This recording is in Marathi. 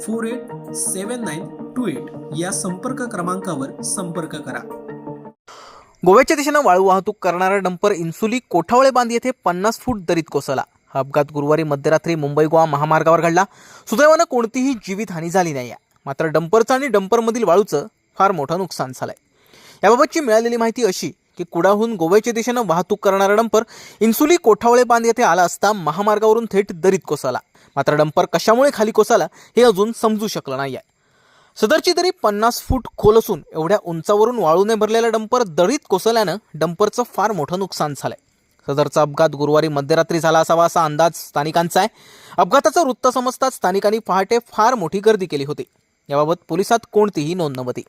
four eight seven nine two eight या संपर्क क्रमांकावर संपर्क करा. गोव्याच्या दिशेनं वाळू वाहतूक करणारा डंपर इन्सुली कोठावळे बांध येथे पन्नास फूट दरीत कोसळला. हा अपघात गुरुवारी मध्यरात्री मुंबई गोवा महामार्गावर घडला. सुदैवानं कोणतीही जीवितहानी झाली नाही आहे मात्र डंपरचं आणि डंपरमधील वाळूचं फार मोठं नुकसान झालंय. याबाबतची मिळालेली माहिती अशी की कुडाहून गोव्याच्या दिशेनं वाहतूक करणारा डंपर इन्सुली कोठावळे बांध येथे आला असता महामार्गावरून थेट दरीत कोसळला. मात्र डंपर कशामुळे खाली कोसळला हे अजून समजू शकलं नाही आहे सदरची दरी पन्नास फूट खोल असून एवढ्या उंचावरून वाळूने भरलेला डंपर दरीत कोसळल्यानं डंपरचं फार मोठं नुकसान झालंय. सदरचा अपघात गुरुवारी मध्यरात्री झाला असावा असा अंदाज स्थानिकांचा आहे. अपघाताचं वृत्त समजताच स्थानिकांनी पहाटे फार मोठी गर्दी केली होती. याबाबत पोलिसात कोणतीही नोंद नव्हती.